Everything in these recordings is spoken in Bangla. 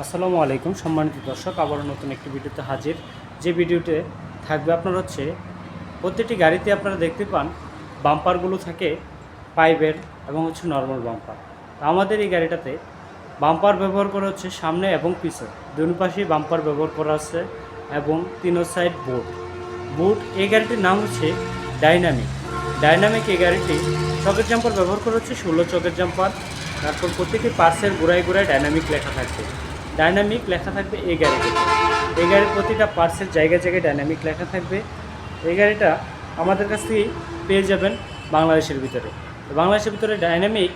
আসসালামু আলাইকুম সম্মানিত দর্শক, আবারও নতুন একটি ভিডিওতে হাজির। যে ভিডিওতে থাকবে আপনার হচ্ছে, প্রত্যেকটি গাড়িতে আপনারা দেখতে পান, বাম্পারগুলো থাকে পাইপের এবং হচ্ছে নর্মাল বাম্পার তো আমাদের এই গাড়িটাতে বাম্পার ব্যবহার করা হচ্ছে সামনে এবং পিছে। দুই পাশেই বাম্পার ব্যবহার করা আছে এবং তিনো সাইড বোর্ড বুট এই গাড়িটির নাম হচ্ছে ডাইনামিক ডাইনামিক এই গাড়িটি চকের জাম্পার ব্যবহার করা হচ্ছে, ষোলো চকের জাম্পার তারপর প্রত্যেকটি পার্সের গোড়ায় গোড়ায় ডাইনামিক লেখা থাকবে। ডাইনামিক লেখা থাকবে এই গাড়িতে। এই গাড়ির প্রতিটা পার্সের জায়গায় জায়গায় ডাইনামিক লেখা থাকবে। এই গাড়িটা আমাদের কাছ থেকেই পেয়ে যাবেন বাংলাদেশের ভিতরে। বাংলাদেশের ভিতরে ডাইনামিক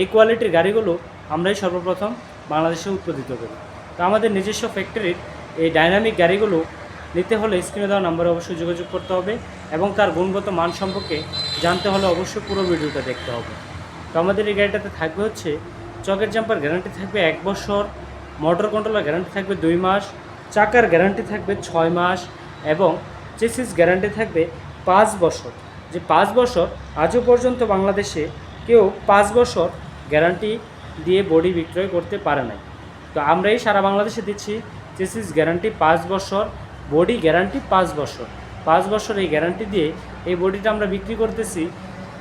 এই কোয়ালিটির গাড়িগুলো আমরাই সর্বপ্রথম বাংলাদেশে উৎপাদিত করি। তো আমাদের নিজস্ব ফ্যাক্টরির এই ডাইনামিক গাড়িগুলো নিতে হলে স্ক্রিনে দেওয়া নাম্বারে অবশ্যই যোগাযোগ করতে হবে এবং তার গুণগত মান সম্পর্কে জানতে হলে অবশ্যই পুরো ভিডিওটা দেখতে হবে। তো আমাদের এই গাড়িটাতে থাকবে হচ্ছে চকের জাম্পার গ্যারান্টি থাকবে এক বছর মোটর কন্ট্রোলার গ্যারান্টি থাকবে দুই মাস, চাকার গ্যারান্টি থাকবে ছয় মাস এবং চেসিস গ্যারান্টি থাকবে পাঁচ বছর। যে পাঁচ বছর, আজও পর্যন্ত বাংলাদেশে কেউ পাঁচ বছর গ্যারান্টি দিয়ে বডি বিক্রয় করতে পারে নাই। তো আমরাই সারা বাংলাদেশে দিচ্ছি চেসিস গ্যারান্টি পাঁচ বছর বডি গ্যারান্টি পাঁচ বছর। পাঁচ বছর এই গ্যারান্টি দিয়ে এই বডিটা আমরা বিক্রি করতেছি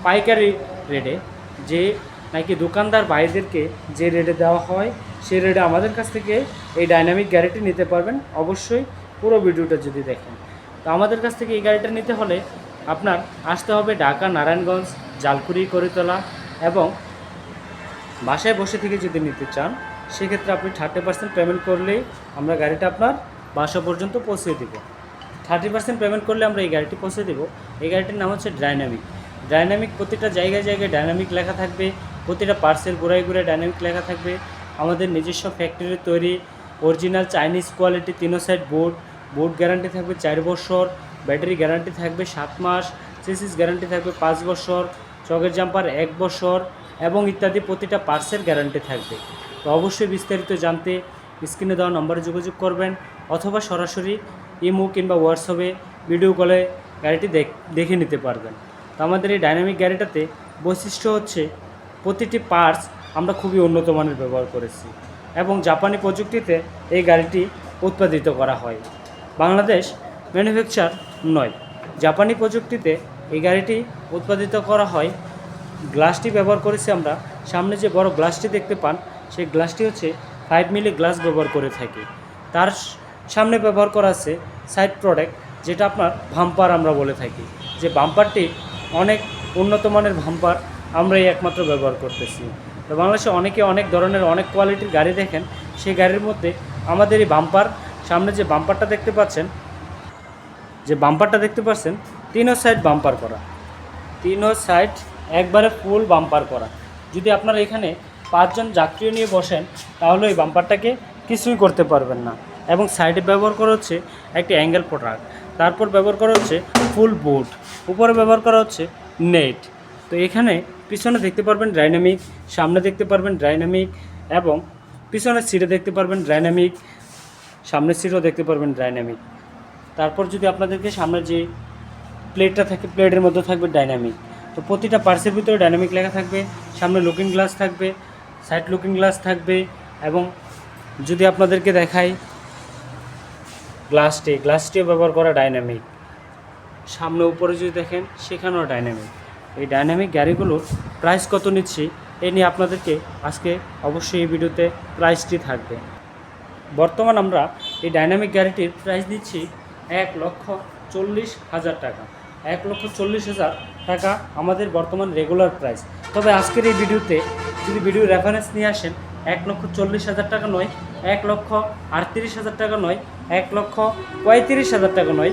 পাইকারি রেটে যে নাকি দোকানদার ভাইদেরকে যে রেটে দেওয়া হয় সেই রেটে আমাদের কাছ থেকে এই ডাইনামিক গাড়িটি নিতে পারবেন। অবশ্যই পুরো ভিডিওটা যদি দেখেন। তো আমাদের কাছ থেকে এই গাড়িটা নিতে হলে আপনার আসতে হবে ঢাকা, নারায়ণগঞ্জ, জালকুড়ি, করিতলা এবং বাসায় বসে থেকে যদি নিতে চান, সেক্ষেত্রে আপনি থার্টি পার্সেন্ট পেমেন্ট করলেই আমরা গাড়িটা আপনার বাসা পর্যন্ত পৌঁছে দেব। থার্টি পার্সেন্ট পেমেন্ট করলে আমরা এই গাড়িটি পৌঁছে দেবো। এই গাড়িটির নাম হচ্ছে ডাইনামিক ডাইনামিক প্রতিটা জায়গায় জায়গায় ডাইনামিক লেখা থাকবে। প্রতিটা পার্সেল ঘুরায় ঘুরে ডাইনামিক লেখা থাকবে। আমাদের নিজস্ব ফ্যাক্টরির তৈরি অরিজিনাল চাইনিজ কোয়ালিটি তিনো সাইড বোর্ড বোর্ড গ্যারান্টি থাকবে চার বছর ব্যাটারি গ্যারান্টি থাকবে সাত মাস সিসিস গ্যারান্টি থাকবে পাঁচ বছর, চকের জাম্পার এক বছর এবং ইত্যাদি প্রতিটা পার্সেল গ্যারান্টি থাকবে। তো অবশ্যই বিস্তারিত জানতে স্ক্রিনে দেওয়া নম্বরে যোগাযোগ করবেন অথবা সরাসরি ইমো কিংবা হোয়াটসঅ্যাপে ভিডিও কলে গাড়িটি দেখে নিতে পারবেন। তো আমাদের এই ডাইনামিক গাড়িটাতে বৈশিষ্ট্য হচ্ছে প্রতিটি পার্টস আমরা খুবই উন্নত মানের ব্যবহার করেছি এবং জাপানি প্রযুক্তিতে এই গাড়িটি উৎপাদিত করা হয়। বাংলাদেশ ম্যানুফ্যাকচার নয়। জাপানি প্রযুক্তিতে এই গাড়িটি উৎপাদিত করা হয়। গ্লাসটি ব্যবহার করেছি আমরা। সামনে যে বড় গ্লাসটি দেখতে পান, সেই গ্লাসটি হচ্ছে ফাইভ মিলি গ্লাস ব্যবহার করে থাকি। তার সামনে ব্যবহার করা আছে সাইড প্রোডাক্ট যেটা আপনার ভাম্পার আমরা বলে থাকি। যে বাম্পারটি অনেক উন্নত মানের ভাম্পার আমরাই একমাত্র ব্যবহার করতেছি। তো বাংলাদেশে অনেকে অনেক ধরনের, অনেক কোয়ালিটির গাড়ি দেখেন, সেই গাড়ির মধ্যে আমাদের এই বাম্পার সামনে যে বাম্পারটা দেখতে পাচ্ছেন, যে বাম্পারটা দেখতে পাচ্ছেন, তিনও সাইড বাম্পার করা। তিনও সাইড একবারে ফুল বাম্পার করা। যদি আপনারা এখানে পাঁচজন যাত্রী নিয়ে বসেন, তাহলে এই বাম্পারটাকে কিছুই করতে পারবেন না। এবং সাইডে ব্যবহার করা হচ্ছে একটি অ্যাঙ্গেল প্রোডাক্ট তারপর ব্যবহার করা হচ্ছে ফুল বুট উপরে ব্যবহার করা হচ্ছে নেট তো এখানে পিছনে দেখতে পারবেন ডাইনামিক সামনে দেখতে পারবেন ডাইনামিক এবং পিছনের সিটে দেখতে পারবেন ডাইনামিক সামনের সিটও দেখতে পারবেন ডাইনামিক তারপর যদি আপনাদেরকে সামনে যে প্লেটটা থাকে প্লেটের মধ্যে থাকবে ডাইনামিক তো প্রতিটা পার্সের ভিতরে ডাইনামিক লেখা থাকবে, সামনে লুকিং গ্লাস থাকবে সাইড লুকিং গ্লাস থাকবে এবং যদি আপনাদেরকে দেখাই গ্লাসটি গ্লাসটিও ব্যবহার করা ডাইনামিক সামনে উপরে যদি দেখেন, সেখানেও ডাইনামিক এই ডাইনামিক গাড়িগুলোর প্রাইস কত নিচ্ছি, এ নিয়ে আপনাদেরকে আজকে অবশ্যই এই ভিডিওতে প্রাইসটি থাকবে। বর্তমান আমরা এই ডাইনামিক গাড়িটির প্রাইস দিচ্ছি এক লক্ষ চল্লিশ হাজার টাকা। এক লক্ষ চল্লিশ হাজার টাকা আমাদের বর্তমান রেগুলার প্রাইস তবে আজকের এই ভিডিওতে যদি ভিডিও রেফারেন্স নিয়ে আসেন, এক লক্ষ চল্লিশ হাজার টাকা নয়, এক লক্ষ আটত্রিশ হাজার টাকা নয়, এক লক্ষ পঁয়ত্রিশ হাজার টাকা নয়,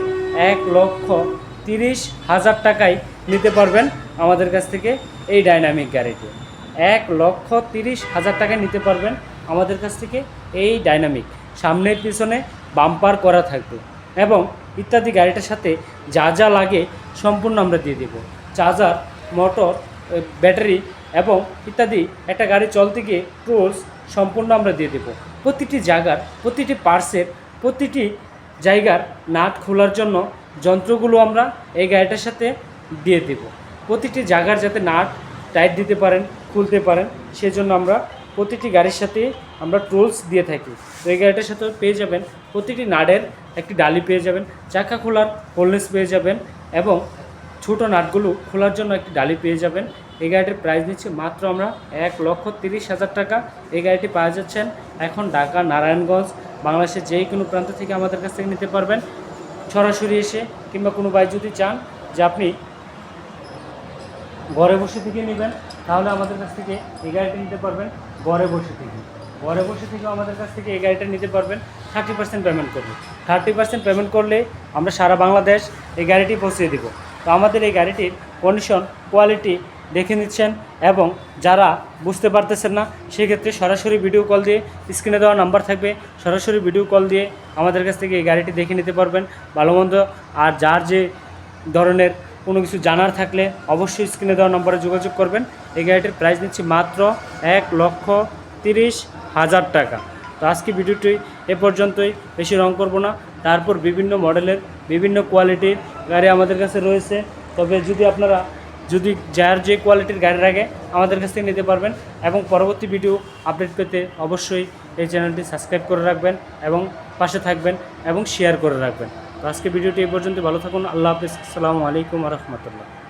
এক লক্ষ তিরিশ হাজার টাকায় নিতে পারবেন আমাদের কাছ থেকে এই ডাইনামিক গাড়িটি। এক লক্ষ তিরিশ হাজার টাকায় নিতে পারবেন আমাদের কাছ থেকে এই ডাইনামিক। সামনের পিছনে বাম্পার করা থাকবে এবং ইত্যাদি গাড়িটার সাথে যা যা লাগে সম্পূর্ণ আমরা দিয়ে দেব। চার্জার, মোটর ব্যাটারি এবং ইত্যাদি একটা গাড়ি চলতে গিয়ে টুলস সম্পূর্ণ আমরা দিয়ে দেব। প্রতিটি জায়গার, প্রতিটি পার্সের প্রতিটি জায়গার নাট খোলার জন্য যন্ত্রগুলো আমরা এই গাড়িটার সাথে দিয়ে দেব। প্রতিটি জায়গার যাতে নাট টাইট দিতে পারেন, খুলতে পারেন, সেজন্য আমরা প্রতিটি গাড়ির সাথে আমরা টুলস দিয়ে থাকি। তো এই গাড়িটার সাথে পেয়ে যাবেন প্রতিটি নাটের একটি ডালি পেয়ে যাবেন, চাকা খোলার হোলনেস পেয়ে যাবেন এবং ছোটো নাটগুলো খোলার জন্য একটি ডালি পেয়ে যাবেন। এই গাড়িটির প্রাইস নিচ্ছে মাত্র আমরা এক লক্ষ তিরিশ হাজার টাকা। এই গাড়িটি পাওয়া যাচ্ছেন এখন ঢাকা, নারায়ণগঞ্জ, বাংলাদেশের যে কোনো প্রান্ত থেকে আমাদের কাছ থেকে নিতে পারবেন। সরাসরি এসে কিংবা কোনো বাইক যদি চান যে আপনি ঘরে বসে থেকে নেবেন, তাহলে আমাদের কাছ থেকে এই গাড়িটা নিতে পারবেন ঘরে বসে থেকে। ঘরে বসে থেকেও আমাদের কাছ থেকে এই গাড়িটা নিতে পারবেন থার্টি পার্সেন্ট পেমেন্ট করবে থার্টি পার্সেন্ট পেমেন্ট করলে আমরা সারা বাংলাদেশ এই গাড়িটি পৌঁছে দিব। তো আমাদের এই গাড়িটির কন্ডিশন কোয়ালিটি দেখে নিচ্ছেন এবং যারা বুঝতে পারতেছেন না, সেক্ষেত্রে সরাসরি ভিডিও কল দিয়ে স্ক্রিনে দেওয়া নাম্বার থাকবে। সরাসরি ভিডিও কল দিয়ে আমাদের কাছ থেকে এই গাড়িটি দেখে নিতে পারবেন ভালো আর যার যে ধরনের কোনো কিছু জানার থাকলে অবশ্যই স্ক্রিনে দেওয়া নম্বরে যোগাযোগ করবেন। এই গাড়িটির প্রাইস নিচ্ছি মাত্র এক লক্ষ তিরিশ হাজার টাকা। তো আজকে ভিডিওটি এ পর্যন্তই, বেশি রং করব না। তারপর বিভিন্ন মডেলের বিভিন্ন কোয়ালিটির গাড়ি আমাদের কাছে রয়েছে। তবে যদি আপনারা, যদি যার যে কোয়ালিটির গাড়ি রাখে আমাদের কাছ থেকে নিতে পারবেন এবং পরবর্তী ভিডিও আপডেট পেতে অবশ্যই এই চ্যানেলটি সাবস্ক্রাইব করে রাখবেন এবং পাশে থাকবেন এবং শেয়ার করে রাখবেন। তো আজকে ভিডিওটি এই পর্যন্ত ভালো থাকুন। আল্লাহ হাফিজ। আসসালামু আলাইকুম রহমতুল্লাহ।